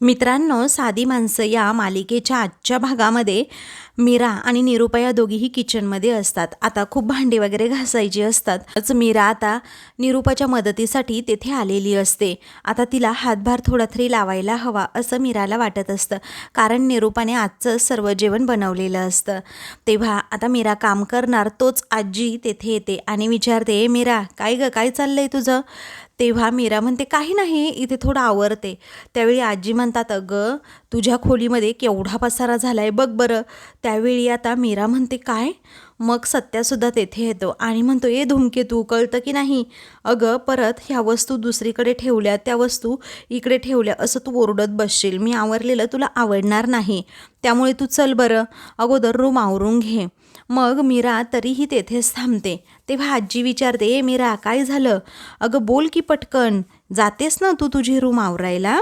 मित्रांनो साधी माणसं या मालिकेच्या आजच्या भागामध्ये मीरा आणि निरुपा या दोघीही किचनमध्ये असतात. आता खूप भांडी वगैरे घासायची असतात. तसं मीरा आता निरुपाच्या मदतीसाठी तेथे आलेली असते. आता तिला हातभार थोडा तरी लावायला हवा असं मीराला वाटत असतं. कारण निरुपाने आजचं सर्व जेवण बनवलेलं असतं. तेव्हा आता मीरा काम करणार तोच आजी तेथे येते आणि विचारते "ए मीरा काय ग? काय चाललंय तुझं? तेव्हा मीरा म्हणते काही नाही इथे थोडं आवरते. त्यावेळी आजी म्हणतात अगं तुझ्या खोलीमध्ये केवढा पसारा झाला आहे बघ बरं. त्यावेळी आता मीरा म्हणते काय? मग सत्यासुद्धा तेथे येतो आणि म्हणतो ए धुमके तू कळतं की नाही? अगं परत ह्या वस्तू दुसरीकडे ठेवल्या त्या वस्तू इकडे ठेवल्या असं तू ओरडत बसशील. मी आवरलेलं तुला आवडणार नाही. त्यामुळे तू चल बरं. अगोदर रूम आवरून घे. मग मीरा तरीही तेथेच थांबते. तेव्हा आजी विचारते ए मीरा काय झालं? अगं बोल की पटकन. जातेस ना तू तुझी रूम आवरायला?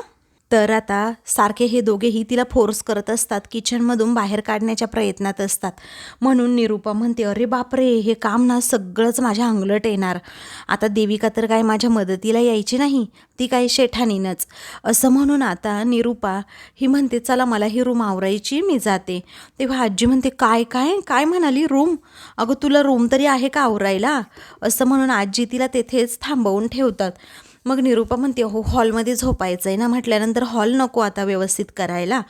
तर आता सारखे हे दोघेही तिला फोर्स करत असतात किचनमधून बाहेर काढण्याच्या प्रयत्नात असतात. म्हणून निरूपा म्हणते अरे बापरे हे काम ना सगळंच माझ्या अंगलट येणार. आता देविका तर काय माझ्या मदतीला यायची नाही ती काय शेठानीनच. असं म्हणून आता निरूपा ही म्हणते चला मला ही रूम आवरायची मी जाते. तेव्हा आजी म्हणते काय काय काय म्हणाली रूम अगं तुला रूम तरी आहे का आवरायला? असं म्हणून आजी तिला तेथेच थांबवून ठेवतात. मग निरूपा म्हणते हो हॉलमध्ये झोपायचं आहे ना म्हटल्यानंतर हॉल नको आता व्यवस्थित करायला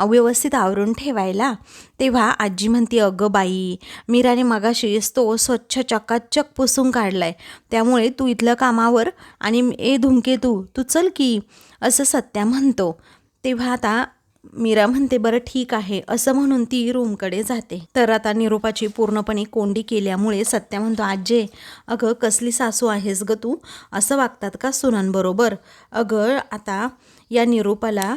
व्यवस्थित आवरून ठेवायला. तेव्हा आजी म्हणते अगं बाई मीराने मगाशीच तो स्वच्छ चकाचक पुसून काढलाय त्यामुळे तू इथलं कामावर आणि ए धुमके तू तू चल की असं सत्या म्हणतो. तेव्हा आता मीरा म्हणते बरं ठीक आहे असं म्हणून ती रूमकडे जाते. तर आता निरूपाची पूर्णपणे कोंडी केल्यामुळे सत्या म्हणतो आजे अगं कसली सासू आहेस ग तू? असं वागतात का सुनांबरोबर? अगं आता या निरूपाला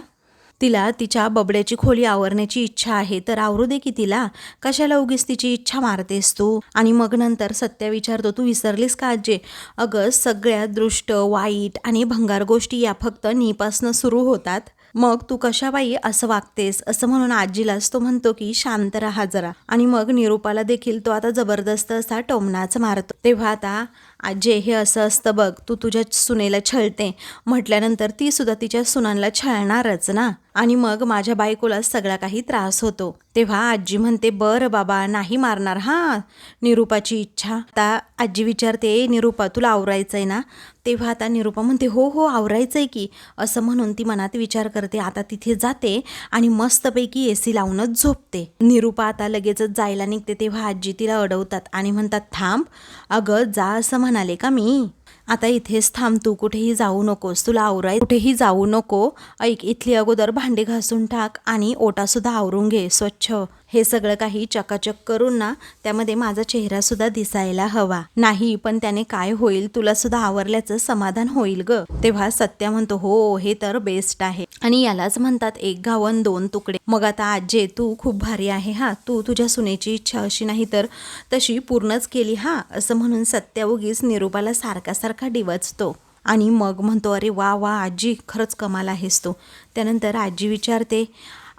तिला तिच्या बबड्याची खोली आवरण्याची इच्छा आहे तर आवरू दे की तिला. कशाला उगीच तिची इच्छा मारतेस तू? आणि मग नंतर सत्या विचारतो तू विसरलीस का आजे अगं सगळ्या दृष्ट वाईट आणि भंगार गोष्टी या फक्त नीपासनं सुरू होतात. मग तू कशा बाई असं वागतेस? असं म्हणून आजीलाच तो म्हणतो की शांत राहा जरा. आणि मग निरूपाला देखील तो आता जबरदस्त असा टोमणाच मारतो. तेव्हा आता आजे हे असं असतं बघ तू तुझ्या सुनेला छळते. म्हटल्यानंतर ती सुद्धा तिच्या सुनांना छळणारच ना? आणि मग माझ्या बायकोला सगळा काही त्रास होतो. तेव्हा आजी म्हणते बरं बाबा नाही मारणार हा? निरूपाची इच्छा. आता आजी विचारते निरूपा तुला आवरायचं आहे ना? तेव्हा आता निरूपा म्हणते हो हो आवरायचं आहे की. असं म्हणून ती मनात विचार करते आता तिथे जाते आणि मस्तपैकी ए सी लावूनच झोपते. निरूपा आता लगेचच जायला निघते तेव्हा आजी तिला अडवतात आणि म्हणतात थांब अगं जा असं म्हणाले का मी? आता इथेच थांब तू कुठेही जाऊ नकोस तुला आवराय कुठेही जाऊ नको ऐक इथली अगोदर भांडे घासून टाक आणि ओटासुद्धा आवरून घे स्वच्छ. हे सगळं काही चकाचक करून ना त्यामध्ये माझा चेहरासुद्धा दिसायला हवा. नाही पण त्याने काय होईल तुला सुद्धा आवरल्याचं समाधान होईल ग. तेव्हा सत्या म्हणतो हो हे तर बेस्ट आहे. आणि यालाच म्हणतात एक गावन दोन तुकडे. मग आता आजे तू खूप भारी आहे हा. तू तुझ्या सुनेची इच्छा अशी नाही तर तशी पूर्णच केली हा असं म्हणून सत्या उगीच निरूपाला सारखा सारखा डिवचतो. आणि मग म्हणतो अरे वा वा आजी खरंच कमाल आहेस तू. त्यानंतर आजी विचारते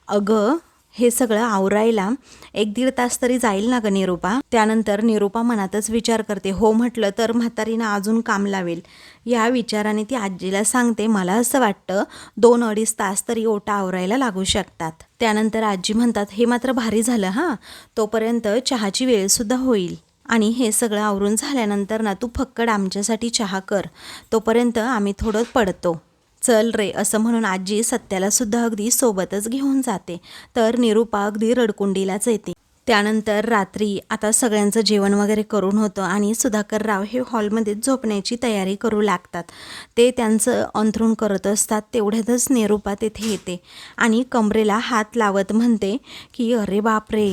अगं हे सगळं आवरायला एक दीड तास तरी जाईल ना ग निरूपा? त्यानंतर निरूपा मनातच विचार करते हो म्हटलं तर म्हातारीनं अजून काम लावेल. या विचाराने ती आजीला सांगते मला असं वाटतं दोन अडीच तास तरी ओटा आवरायला लागू शकतात. त्यानंतर आजी म्हणतात हे मात्र भारी झालं हां तोपर्यंत चहाची वेळसुद्धा होईल. आणि हे सगळं आवरून झाल्यानंतर ना तू फक्कड आमच्यासाठी चहा कर तोपर्यंत आम्ही थोडं पडतो. चल रे असं म्हणून आजी सत्याला सुद्धा अगदी सोबतच घेऊन जाते. तर निरूपा अगदी रडकुंडीलाच येते. त्यानंतर रात्री आता सगळ्यांचं जेवण वगैरे करून होतं आणि सुधाकर राव हे हॉलमध्ये झोपण्याची तयारी करू लागतात. ते त्यांचं अंथरूण करत असतात तेवढ्यातच निरूपा तेथे येते आणि कमरेला हात लावत म्हणते की अरे बापरे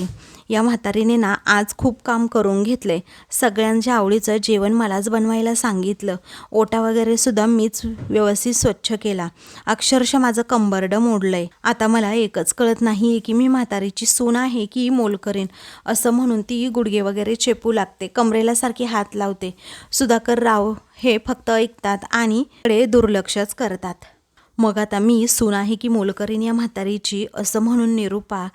या म्हातारीने ना आज खूप काम करून घेतले. सगळ्यांच्या आवडीचं जेवण मलाच बनवायला सांगितलं. ओटा वगैरे सुद्धा मीच व्यवस्थित स्वच्छ केला. अक्षरशः माझं कंबरडं मोडलंय. आता मला एकच कळत नाही की मी म्हातारीची सून आहे की मोल करेन असं म्हणून ती गुडघे वगैरे चेपू लागते. कमरेला सारखी हात लावते. सुधाकर राव हे फक्त ऐकतात आणि कडे दुर्लक्षच करतात. मग आता मी सून आहे की मोलकरीन या म्हातारीची? असं म्हणून निरूपा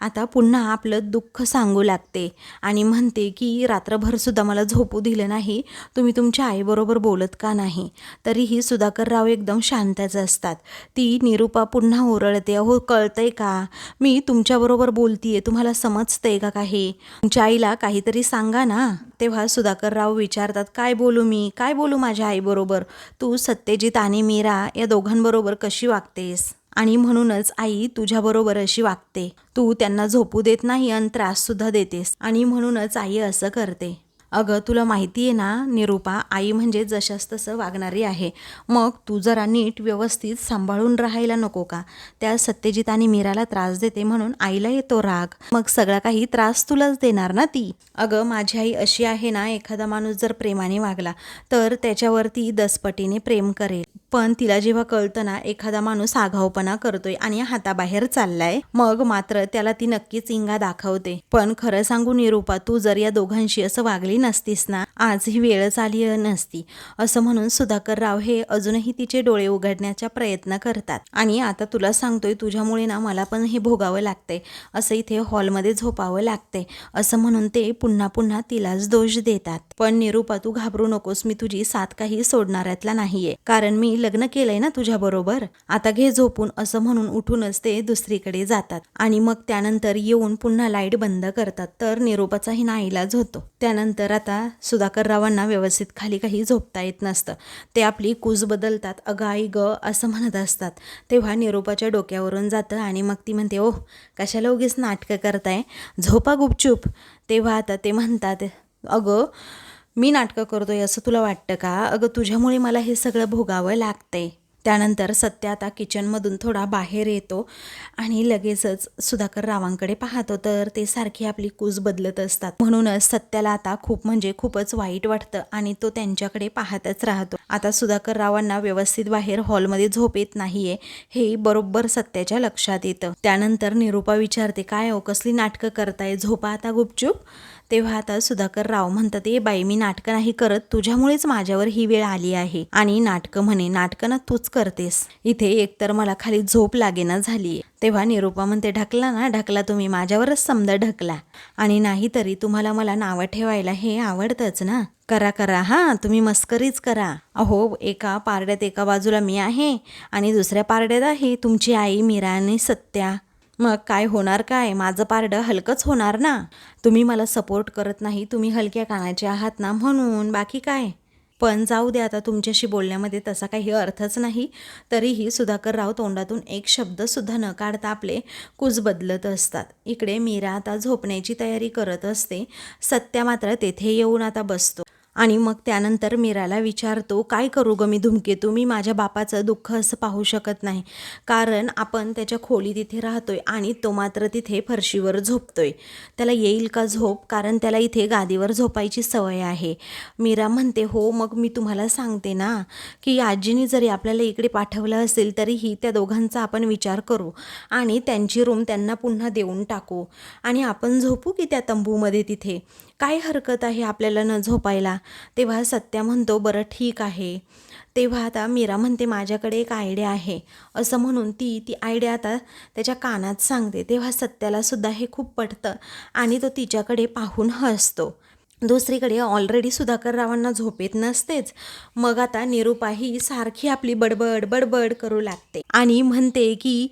आता पुन्हा आपलं दुःख सांगू लागते आणि म्हणते की रात्रभरसुद्धा मला झोपू दिलं नाही. तुम्ही तुमच्या आईबरोबर बोलत का नाही? तरीही सुधाकरराव एकदम शांतच असतात. ती निरूपा पुन्हा ओरळते अहो कळतंय का? मी तुमच्याबरोबर बोलतीये. तुम्हाला समजतंय का काही? तुमच्या आईला काहीतरी सांगा ना. तेव्हा सुधाकरराव विचारतात काय बोलू मी? काय बोलू माझ्या आईबरोबर? तू सत्यजित आणि मीरा या दोघांबरोबर कशी वागतेस? आणि म्हणूनच आई तुझ्याबरोबर अशी वागते. तू त्यांना झोपू देत नाही आणि त्राससुद्धा देतेस. आणि म्हणूनच आई असं करते. अगं तुला माहिती आहे ना निरूपा आई म्हणजे जशास तसं वागणारी आहे. मग तू जरा नीट व्यवस्थित सांभाळून राहायला नको का? त्या सत्यजित आणि मीराला त्रास देते म्हणून आईला येतो राग. मग सगळा काही त्रास तुलाच देणार ना ती? अगं माझी आई अशी आहे ना एखादा माणूस जर प्रेमाने वागला तर त्याच्यावरती दसपटीने प्रेम करेल. पण तिला जेव्हा कळतं ना एखादा माणूस आघावपणा करतोय आणि हाताबाहेर चाललाय मग मात्र त्याला ती नक्कीच इंगा दाखवते. पण खरं सांगू निरूपा तू जर या दोघांशी असं वागली नसतीस ना आज ही वेळच आली नसती. असं म्हणून सुधाकर राव हे अजूनही तिचे डोळे उघडण्याचा प्रयत्न करतात. आणि आता तुला सांगतोय तुझ्यामुळे ना मला पण हे भोगावं लागतंय. असं इथे हॉलमध्ये झोपावं लागतंय. असं म्हणून ते पुन्हा पुन्हा तिलाच दोष देतात. पण निरूपा तू घाबरू नकोस मी तुझी साथ काही सोडणाऱ्यातला नाहीये. कारण मी लग्न केलंय ना तुझ्या बरोबर? आता घे झोपून असं म्हणून उठूनच ते दुसरीकडे जातात. आणि मग त्यानंतर येऊन पुन्हा लाइट बंद करतात. तर निरूपाचाही नाईलाज होतो. त्यानंतर तर आता सुधाकररावांना व्यवस्थित खाली काही झोपता येत नसतं. ते आपली कूज बदलतात अगं आई ग असं म्हणत असतात. तेव्हा निरोपाच्या डोक्यावरून जातं आणि मग ती म्हणते ओह कशाला उगीच नाटकं करताय? झोपा गुपचूप. तेव्हा आता ते म्हणतात अगं मी नाटकं करतोय असं तुला वाटतं का? अगं तुझ्यामुळे मला हे सगळं भोगावं लागतंय. त्यानंतर सत्य आता किचनमधून थोडा बाहेर येतो आणि लगेचच सुधाकर रावांकडे पाहतो. तर ते सारखी आपली कूस बदलत असतात. म्हणूनच सत्याला आता खूप म्हणजे खूपच वाईट वाटतं आणि तो त्यांच्याकडे पाहतच राहतो. आता सुधाकर रावांना व्यवस्थित बाहेर हॉलमध्ये झोप येत नाहीये. हे बरोबर सत्याच्या लक्षात येतं. त्यानंतर निरूपा विचारते काय हो कसली नाटकं करताय? झोपा आता गुपचूप? तेव्हा आता सुधाकर राव म्हणतात ए बाई मी नाटकं नाही करत तुझ्यामुळेच माझ्यावर ही वेळ आली आहे. आणि नाटकं म्हणे नाटकं ना तूच करतेस. इथे एकतर मला खाली झोप लागेना झालीये तेव्हा निरूपा म्हणते ढकला ना ढकला तुम्ही माझ्यावरच समजा ढकला. आणि नाही तरी तुम्हाला मला नावं ठेवायला हे आवडतंच ना. करा करा हां तुम्ही मस्करीच करा. अहो एका पारड्यात एका बाजूला मी आहे आणि दुसऱ्या पारड्यात आहे तुमची आई मीरा आणि सत्या. मग काय होणार काय? माझं पारडं हलकंच होणार ना? तुम्ही मला सपोर्ट करत नाही तुम्ही हलक्या कानाचे आहात ना म्हणून बाकी काय? पण जाऊ दे आता तुमच्याशी बोलण्यामध्ये तसा काही अर्थच नाही. तरीही सुधाकर राव तोंडातून एक शब्दसुद्धा न काढता आपले कुज बदलत असतात. इकडे मीरा आता झोपण्याची तयारी करत असते. सत्या मात्र तेथे येऊन आता बसतो. आणि मग त्यानंतर मीराला विचारतो काय करू ग मी धुमकेतू मी माझ्या बापाचं दुःख असं पाहू शकत नाही. कारण आपण त्याच्या खोली तिथे राहतोय आणि तो मात्र तिथे फरशीवर झोपतोय. त्याला येईल का झोप? कारण त्याला इथे गादीवर झोपायची सवय आहे. मीरा म्हणते हो मग मी तुम्हाला सांगते ना की आजीने जरी आपल्याला इकडे पाठवलं असेल तरीही त्या दोघांचा आपण विचार करू आणि त्यांची रूम त्यांना पुन्हा देऊन टाकू. आणि आपण झोपू की त्या तंबूमध्ये तिथे? काय हरकत आहे आपल्याला न झोपायला? तेव्हा सत्या म्हणतो बरं ठीक आहे. तेव्हा आता मीरा म्हणते माझ्याकडे एक आयडिया आहे. असं म्हणून ती ती आयडिया आता त्याच्या कानात सांगते. तेव्हा सत्यालासुद्धा हे खूप पटतं आणि तो तिच्याकडे पाहून हसतो. दुसरीकडे ऑलरेडी सुधाकर रावांना झोपेत नसतेच. मग आता निरूपाही सारखी आपली बडबड बडबड करू लागते आणि म्हणते की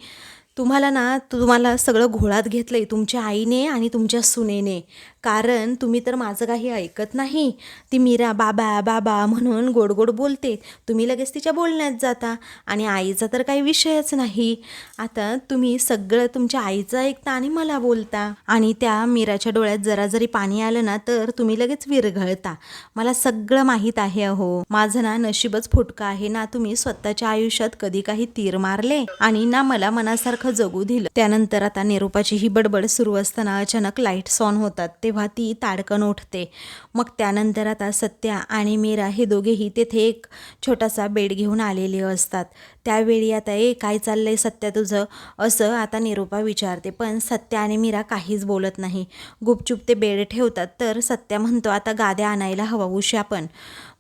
तुम्हाला ना तुम्हाला सगळं घोळात घेतलं आहे तुमच्या आईने आणि तुमच्या सुनेने. कारण तुम्ही तर माझं काही ऐकत नाही. ती मीरा बाबा बाबा म्हणून गोड गोड बोलते. तुम्ही लगेच तिच्या बोलण्यात जाता आणि आईचा तर काही विषयच नाही. आता तुम्ही सगळं तुमच्या आईचं ऐकता आणि मला बोलता. आणि त्या मीराच्या डोळ्यात जरा जरी पाणी आलं ना तर तुम्ही लगेच विरघळता. मला सगळं माहीत आहे अहो. माझं ना नशीबच फुटका आहे ना तुम्ही स्वतःच्या आयुष्यात कधी काही तीर मारले आणि ना मला मनासारखं जगू दिलं. त्यानंतर आता निरूपाची ही बडबड सुरू असताना अचानक लाईट्स ऑन होतात ते तेव्हा ती ताडकन उठते. मग त्यानंतर आता सत्या आणि मीरा हे दोघेही तेथे एक छोटासा बेड घेऊन आलेले असतात. त्यावेळी आता ए काय चाललंय सत्या तुझं? असं आता निरूपा विचारते. पण सत्या आणि मीरा काहीच बोलत नाही. गुपचूप ते बेड ठेवतात. तर सत्या म्हणतो आता गाद्या आणायला हवा उशी आपण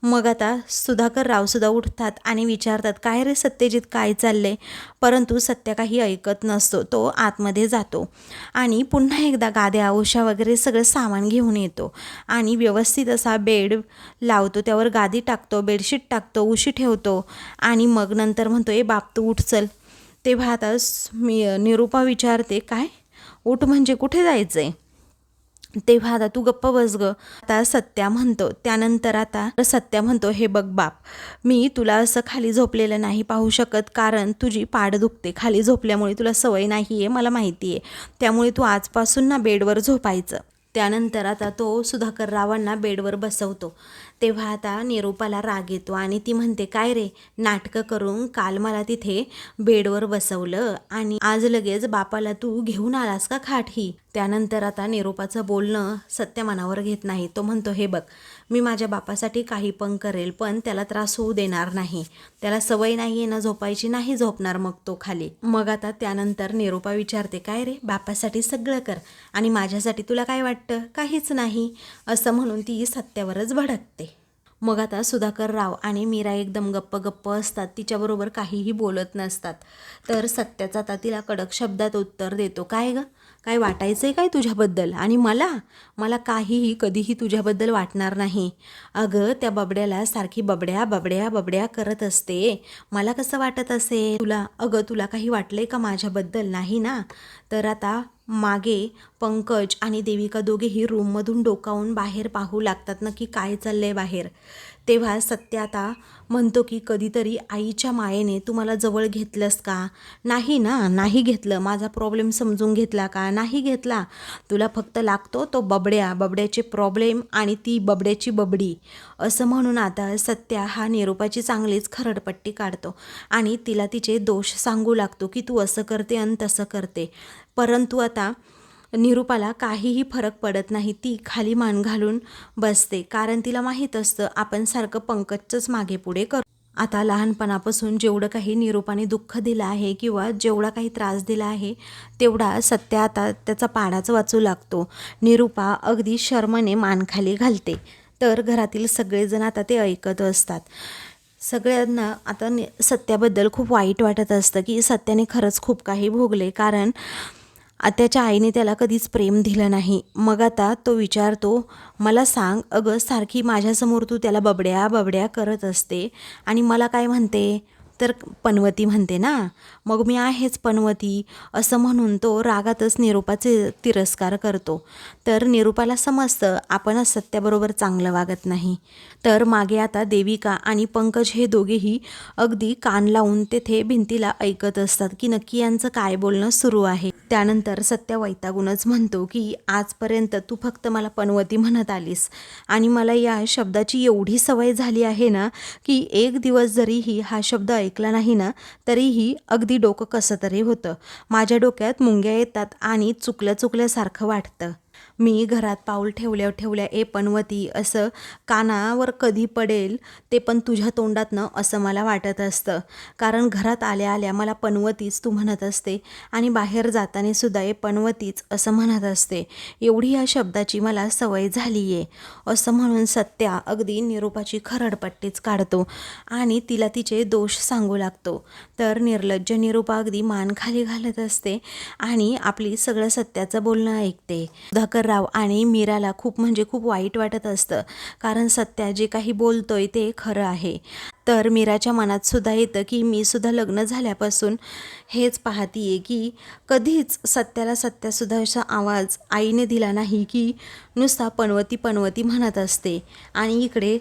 मग आता सुधाकर रावसुद्धा उठतात आणि विचारतात काय रे सत्यजित काय चाललंय? परंतु सत्य काही ऐकत नसतो. तो आतमध्ये जातो आणि पुन्हा एकदा गाद्या उशा वगैरे सगळं सामान घेऊन येतो आणि व्यवस्थित असा बेड लावतो. त्यावर गादी टाकतो बेडशीट टाकतो उशी ठेवतो आणि मग नंतर म्हणतो ए बाप तू उठ चल. तेव्हा आता मी निरूपा विचारते काय? उठ म्हणजे कुठे जायचं आहे तेव्हा आता तू गप्प बस ग. आता सत्या म्हणतो त्यानंतर आता सत्या म्हणतो हे बघ बाप मी तुला असं खाली झोपलेलं नाही पाहू शकत कारण तुझी पाड दुखते. खाली झोपल्यामुळे तुला सवय नाही आहे मला माहिती आहे त्यामुळे तू आजपासून ना बेडवर झोपायचं. त्यानंतर आता तो सुधाकर रावांना बेडवर बसवतो. तेव्हा आता निरूपाला राग येतो आणि ती म्हणते काय रे नाटकं करून काल मला तिथे बेडवर बसवलं आणि आज लगेच बापाला तू घेऊन आलास का खाट ही? त्यानंतर आता निरूपाचं बोलणं सत्य मनावर घेत नाही. तो म्हणतो हे बघ मी माझ्या बापासाठी काही पण करेल पण त्याला त्रास होऊ देणार नाही. त्याला सवय नाही आहे ना झोपायची नाही झोपणार मग तो खाली. मग आता त्यानंतर निरूपा विचारते काय रे बापासाठी सगळं कर आणि माझ्यासाठी तुला काय वाटतं? काहीच नाही. असं म्हणून ती सत्यावरच भडकते. मग आता सुधाकर राव आणि मीरा एकदम गप्प गप्प असतात. तिच्याबरोबर काहीही बोलत नसतात. तर सत्याचा आता तिला कडक शब्दात उत्तर देतो. काय ग? काय वाटायचं आहे काय तुझ्याबद्दल? आणि मला? मला काहीही कधीही तुझ्याबद्दल वाटणार नाही. अगं त्या बबड्याला सारखी बबड्या बबड्या बबड्या करत असते. मला कसं वाटत असे तुला? अगं तुला काही वाटलंय का माझ्याबद्दल? नाही ना? तर आता मागे पंकज आणि देविका दोघेही रूममधून डोकावून बाहेर पाहू लागतात नक्की काय चाललंय बाहेर. तेव्हा सत्य आता म्हणतो की कधीतरी आईच्या मायेने तुम्हाला जवळ घेतलंस का? नाही ना नाही घेतलं. माझा प्रॉब्लेम समजून घेतला का? नाही घेतला. तुला फक्त लागतो तो बबड्या. बबड्याचे प्रॉब्लेम आणि ती बबड्याची बबडी. असं म्हणून आता सत्या हा निरोपाची चांगलीच खरडपट्टी काढतो आणि तिला तिचे दोष सांगू लागतो की तू असं करते आणि तसं करते. परंतु आता निरूपाला काहीही फरक पडत नाही ती खाली मान घालून बसते. कारण तिला माहीत असतं आपण सारखं पंकजचंच मागे पुढे करू. आता लहानपणापासून जेवढं काही निरूपाने दुःख दिलं आहे किंवा जेवढा काही त्रास दिला आहे तेवढा सत्य आता त्याचा पाडाच वाचू लागतो. निरूपा अगदी शर्मने मानखाली घालते. तर घरातील सगळेजण आता ते ऐकत असतात. सगळ्यांना आता नि सत्याबद्दल खूप वाईट वाटत असतं की सत्याने खरंच खूप काही भोगले. कारण आ- त्याच्या आईने त्याला कधीच प्रेम दिलं नाही. मग आता तो विचारतो मला सांग अगं सारखी माझ्यासमोर तू त्याला बबड्या बबड्या करत असते आणि मला काय म्हणते? तर पनवती म्हणते ना. मग मी आहेच पनवती असं म्हणून तो रागातच निरूपाचे तिरस्कार करतो. तर निरूपाला समजतं आपण सत्याबरोबर चांगलं वागत नाही. तर मागे आता देविका आणि पंकज हे दोघेही अगदी कान लावून तेथे भिंतीला ऐकत असतात की नक्की यांचं काय बोलणं सुरू आहे. त्यानंतर सत्या वैतागूनच म्हणतो की आजपर्यंत तू फक्त मला पनवती म्हणत आलीस आणि मला या शब्दाची एवढी सवय झाली आहे ना की एक दिवस जरीही हा शब्द ऐक ऐकला नाही ना तरीही अगदी डोकं कसं तरी होतं. माझ्या डोक्यात मुंग्या येतात आणि चुकल्या चुकल्यासारखं वाटतं. मी घरात पाऊल ठेवल्या ठेवल्या ए पनवती असं कानावर कधी पडेल ते पण तुझ्या तोंडातनं असं मला वाटत असतं. कारण घरात आल्या आल्या मला पनवतीच तू म्हणत असते आणि बाहेर जाताना सुद्धा ए पनवतीच असं म्हणत असते. एवढी या शब्दाची मला सवय झाली आहे असं म्हणून सत्या अगदी निरूपाची खरडपट्टीच काढतो आणि तिला तिचे दोष सांगू लागतो. तर निर्लज्ज निरूपा अगदी मान खाली घालत असते आणि आपली सगळं सत्याचं बोलणं ऐकते. राव आणि मीराला खूप म्हणजे खूप वाईट वाटत असतं. कारण सत्या जे काही बोलतोय ते खरं आहे. तर मीराच्या मनात सुद्धा येतं की मी सुद्धा लग्न झाल्यापासून हेच पाहतीये की कधीच सत्याला सत्यासुद्धा असा आवाज आईने दिला नाही की नुसता पनवती पनवती म्हणत असते. आणि इकडे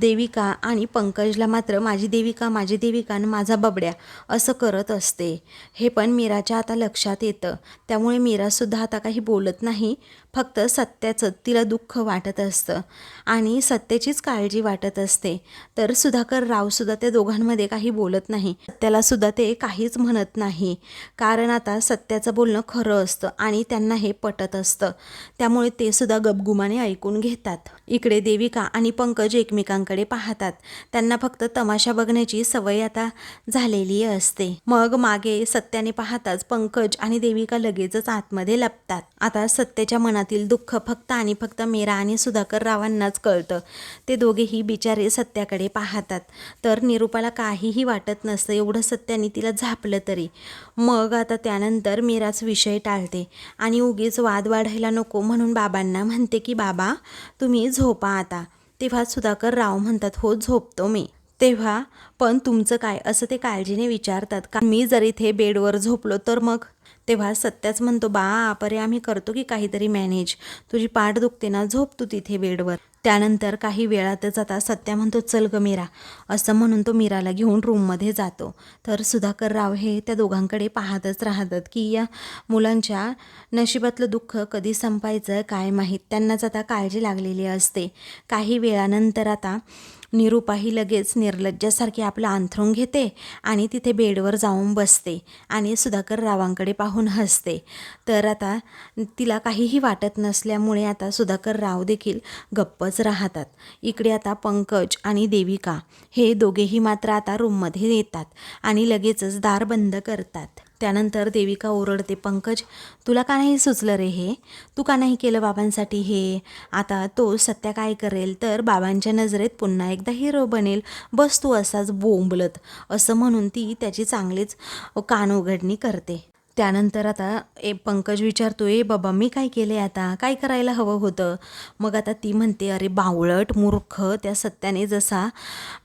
देविका आणि पंकजला मात्र माझी देविका माझी देविका आणि माझा बबड्या असं करत असते. हे पण मीराच्या आता लक्षात येतं. त्यामुळे मीरासुद्धा आता काही बोलत नाही. फक्त सत्याचं तिला दुःख वाटत असतं. आणि सत्याचीच काळजी वाटत असते. तर सुधाकर रावसुद्धा सुद्धा त्या दोघांमध्ये काही बोलत नाही. सत्याला सुद्धा ते काहीच म्हणत नाही. कारण आता सत्याचं बोलणं खरं असतं आणि त्यांना हे पटत असतं. त्यामुळे ते सुद्धा गपगुमाने ऐकून घेतात. इकडे देविका आणि पंकज एकमेकांकडे पाहतात. त्यांना फक्त तमाशा बघण्याची सवय आता झालेली असते. मग मागे सत्याने पाहताच पंकज आणि देविका लगेचच आतमध्ये लपतात. आता सत्याच्या मनातील दुःख फक्त आणि फक्त मीरा आणि सुधाकर रावांनाच कळतं. ते दोघेही बिचारे सत्याकडे पाहतात. तर निरूपाला काहीही वाटत नसतं एवढं सत्याने तिला झापलं तरी. मग आता त्यानंतर मीराच विषय टाळते आणि उगीच वाद वाढायला नको म्हणून बाबांना म्हणते की बाबा तुम्ही झोपा आता. तेव्हा सुधाकर राव म्हणतात हो झोपतो मी. तेव्हा पण तुमचं काय? असं ते काळजीने विचारतात. का मी जर इथे बेडवर झोपलो तर मग? तेव्हा सत्याच म्हणतो बा अपरे आम्ही करतो की काहीतरी मॅनेज तुझी पाठ दुखते ना झोप तू तिथे बेडवर त्यानंतर काही वेळातच आता सत्या म्हणतो चल ग मीरा. असं म्हणून तो मीराला घेऊन रूममध्ये जातो. तर सुधाकर राव हे त्या दोघांकडे पाहतच राहतात की या मुलांच्या नशिबातलं दुःख कधी संपायचं काय माहीत? त्यांनाच आता काळजी लागलेली असते. काही वेळानंतर आता निरूपाही लगेच निर्लज्जासारखी आपलं अंथरून घेते आणि तिथे बेडवर जाऊन बसते आणि सुधाकर रावांकडे पाहून हसते. तर आता तिला काहीही वाटत नसल्यामुळे आता सुधाकर राव देखील गप्पच राहतात. इकडे आता पंकज आणि देविका हे दोघेही मात्र आता रूममध्ये येतात आणि लगेचच दार बंद करतात. त्यानंतर देविका ओरडते पंकज तुला का नाही सुचलं रे हे? तू का नाही केलं बाबांसाठी हे? आता तो सत्या काय करेल तर बाबांच्या नजरेत पुन्हा एकदा हिरो बनेल. बस तू असाच बोंबलत. असं म्हणून ती त्याची चांगलीच कान उघडणी करते. त्यानंतर आता ए पंकज विचारतो ए बाबा मी काय केले आता? काय करायला हवं होतं? मग आता ती म्हणते अरे बावळट मूर्ख त्या सत्याने जसा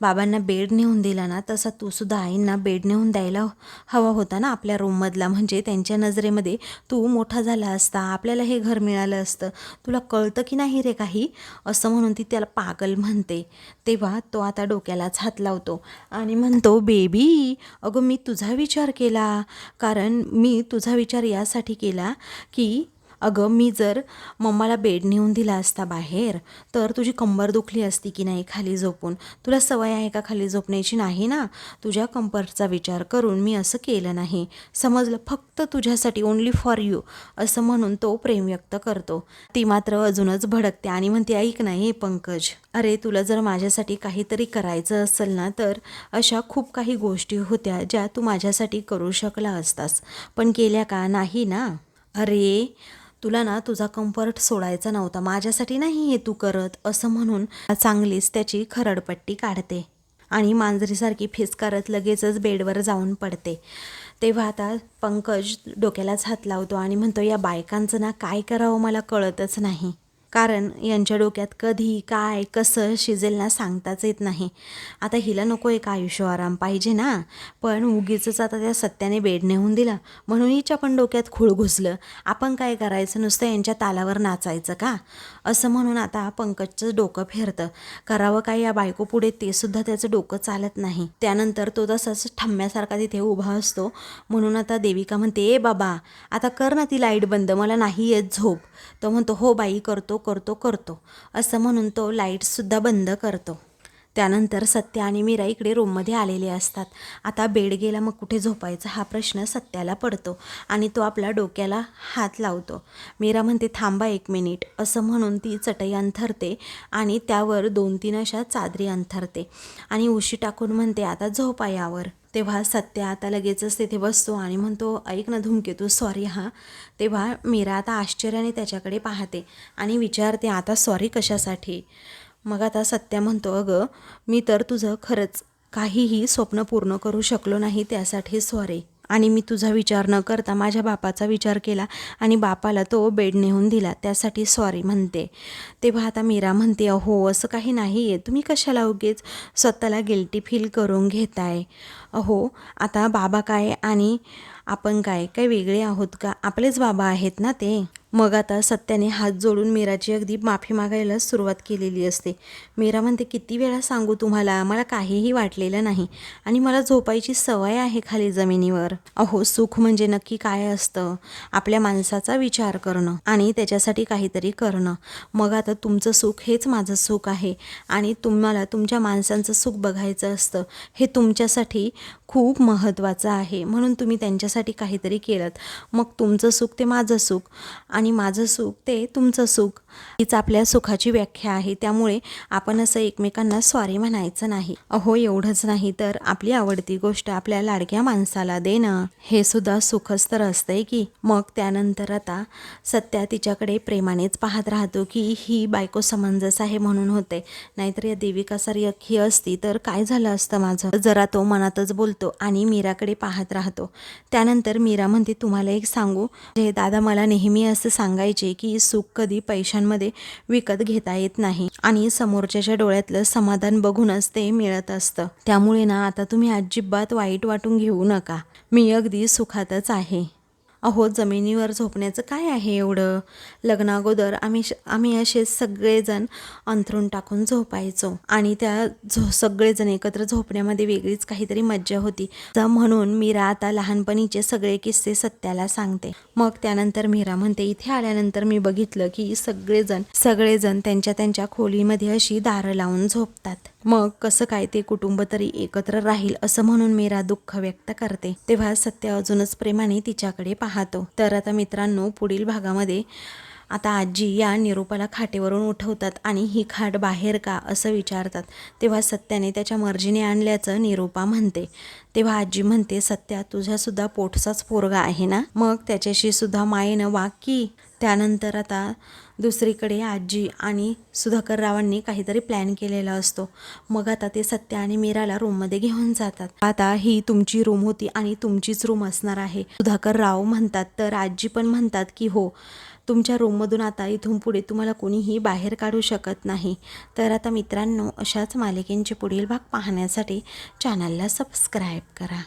बाबांना बेड नेऊन दिला ना तसा तू सुद्धा आईंना बेड नेऊन द्यायला हवा होता ना आपल्या रूममधला म्हणजे त्यांच्या नजरेमध्ये तू मोठा झाला असता आपल्याला हे घर मिळालं असतं. तुला कळतं की नाही रे काही? असं म्हणून ती त्याला पागल म्हणते. तेव्हा तो आता डोक्यालाच हात लावतो आणि म्हणतो बेबी अगं मी तुझा विचार केला. कारण मी तुझा विचार यासाठी केला की अगं मी जर मम्माला बेड नेऊन दिला असता बाहेर तर तुझी कंबर दुखली असती की नाही खाली झोपून? तुला सवय आहे का खाली झोपण्याची? नाही ना. तुझ्या कंबरचा विचार करून मी असं केलं नाही. समजलं? फक्त तुझ्यासाठी ओन्ली फॉर यू असं म्हणून तो प्रेम व्यक्त करतो. ती मात्र अजूनच भडकते आणि म्हणते ऐक नाही हे पंकज अरे तुला जर माझ्यासाठी काहीतरी करायचं असेल ना तर अशा खूप काही गोष्टी होत्या ज्या तू माझ्यासाठी करू शकला असतास. पण केल्या का? नाही ना. अरे तुला ना तुझा कम्फर्ट सोडायचा नव्हता. माझ्यासाठी नाही हे तू करत असं म्हणून चांगलीच त्याची खरडपट्टी काढते. आणि मांजरीसारखी फिसकारत लगेचच बेडवर जाऊन पडते. तेव्हा आता पंकज डोक्यालाच हात लावतो आणि म्हणतो या बायकांचं ना काय करावं मला कळतच नाही. कारण यांच्या डोक्यात कधी काय कसं शिजेल ना सांगताच येत नाही. आता हिला नको एक आयुष्य आराम पाहिजे ना. पण उगीचंच आता त्या सत्याने बेड नेऊन दिला. म्हणून हिच्या पण डोक्यात खूळ घुसलं. आपण काय करायचं? नुसतं यांच्या तालावर नाचायचं का? असं म्हणून आता पंकजचं डोकं फिरतं. करावं काय या बायको पुढे ते सुद्धा त्याचं डोकं चालत नाही. त्यानंतर तो तसाच ठम्म्यासारखा तिथे उभा असतो. म्हणून आता देविका म्हणते ए बाबा आता कर ना ती लाइट बंद. मला नाही येत झोप. तो म्हणतो हो बाई करतो. करतो करतो. असं म्हणून तो लाईटसुद्धा बंद करतो. त्यानंतर सत्य आणि मीरा इकडे रूममध्ये आलेले असतात. आता बेड गेला मग कुठे झोपायचा? हा प्रश्न सत्याला पडतो आणि तो आपल्या डोक्याला हात लावतो. मीरा म्हणते थांबा एक मिनिट. असं म्हणून ती चटई अंथरते आणि त्यावर दोन तीन अशा चादरी अंथरते. आणि उशी टाकून म्हणते आता झोपा यावर. तेव्हा सत्य आता लगेचच तिथे बसतो आणि म्हणतो ऐक ना धूमकेतू सॉरी हां. तेव्हा मीरा आता आश्चर्याने त्याच्याकडे पाहते आणि विचारते आता सॉरी कशासाठी? मग आता सत्या म्हणतो अगं मी तर तुझं खरंच काहीही स्वप्न पूर्ण करू शकलो नाही त्यासाठी सॉरी आणि मी तुझा विचार न करता माझ्या बापाचा विचार केला आणि बापाला तो बेड नेऊन दिला त्यासाठी सॉरी म्हणते. तेव्हा आता मीरा म्हणते अहो असं काही नाही आहे तुम्ही कशाला उगेच स्वतःला गिल्टी फील करून घेताय? अहो आता बाबा काय आणि आपण काय? काय वेगळे आहोत का? आपलेच बाबा आहेत ना ते? मग आता सत्याने हात जोडून मीराची अगदी माफी मागायला सुरुवात केलेली असते. मीरा म्हणते किती वेळा सांगू तुम्हाला? मला काहीही वाटलेलं नाही आणि मला झोपायची सवय आहे खाली जमिनीवर. अहो सुख म्हणजे नक्की काय असतं? आपल्या माणसाचा विचार करणं आणि त्याच्यासाठी काहीतरी करणं. मग आता तुमचं सुख हेच माझं सुख आहे आणि तुम्हाला तुमच्या माणसांचं सुख बघायचं असतं. हे तुमच्यासाठी खूप महत्त्वाचं आहे. म्हणून तुम्ही त्यांच्यासाठी काहीतरी केलं मग तुमचं सुख ते माझं सुख आणि आणि माझं सुख ते तुमचं सुख. हीच आपल्या सुखाची व्याख्या आहे. त्यामुळे आपण असं एकमेकांना स्वारी म्हणायचं नाही. अहो एवढंच नाही तर आपली आवडती गोष्ट आपल्या लाडक्या माणसाला देणं हे सुद्धा सुखच तर असतंय की. मग त्यानंतर आता सत्या तिच्याकडे प्रेमानेच पाहत राहतो की ही बायको समंजस आहे म्हणून होते. नाहीतर या देविका सारखी असती तर काय झालं असतं माझं? जरा तो मनातच बोलतो आणि मीराकडे पाहत राहतो. त्यानंतर मीरा म्हणते तुम्हाला एक सांगू? जे दादा मला नेहमी असं सांगायचे की सुख कधी पैशांमध्ये विकत घेता येत नाही आणि समोरच्याच्या डोळ्यातलं समाधान बघूनच ते मिळत असतं. त्यामुळे ना आता तुम्ही अजिबात वाईट वाटून घेऊ नका. मी अगदी सुखातच आहे. अहो जमिनीवर झोपण्याचं काय आहे एवढं? लग्नागोदर आम्ही आम्ही असे सगळेजण अंथरून टाकून झोपायचो. आणि त्या झो सगळेजण एकत्र झोपण्यामध्ये वेगळीच काहीतरी मज्जा होती. तर म्हणून मीरा आता लहानपणीचे सगळे किस्से सत्याला सांगते. मग त्यानंतर मीरा म्हणते इथे आल्यानंतर मी बघितलं की सगळेजण सगळेजण त्यांच्या त्यांच्या खोलीमध्ये अशी दारं लावून झोपतात. मग कसं काय ते कुटुंब तरी एकत्र राहील असं म्हणून मीरा दुःख व्यक्त करते. तेव्हा सत्य अजूनच प्रेमाने तिच्याकडे पाहतो. तर आता मित्रांनो पुढील भागामध्ये आता आजी या निरूपाला खाटेवरून उठवतात आणि ही खाट बाहेर का असं विचारतात. तेव्हा सत्याने त्याच्या मर्जीने आणल्याचं निरूपा म्हणते. तेव्हा आजी म्हणते सत्या तुझ्यासुद्धा पोटचाच पोरगा आहे ना? मग त्याच्याशी सुद्धा मायेनं वाकी. त्यानंतर आता दुसरीकडे आजी आणि सुधाकररावांनी काहीतरी प्लॅन केलेला असतो. मग आता ते सत्या आणि मीराला रूममध्ये घेऊन जातात. आता ही तुमची रूम होती आणि तुमचीच रूम असणार आहे. सुधाकर राव म्हणतात. तर आजी पण म्हणतात की हो तुमच्या रूममधून आता इथून पुढे तुम्हाला कोणीही बाहेर काढू शकत नाही. तर आता मित्रांनो अशाच मालिकेंचे पुढील भाग पाहण्यासाठी चॅनलला सबस्क्राईब करा.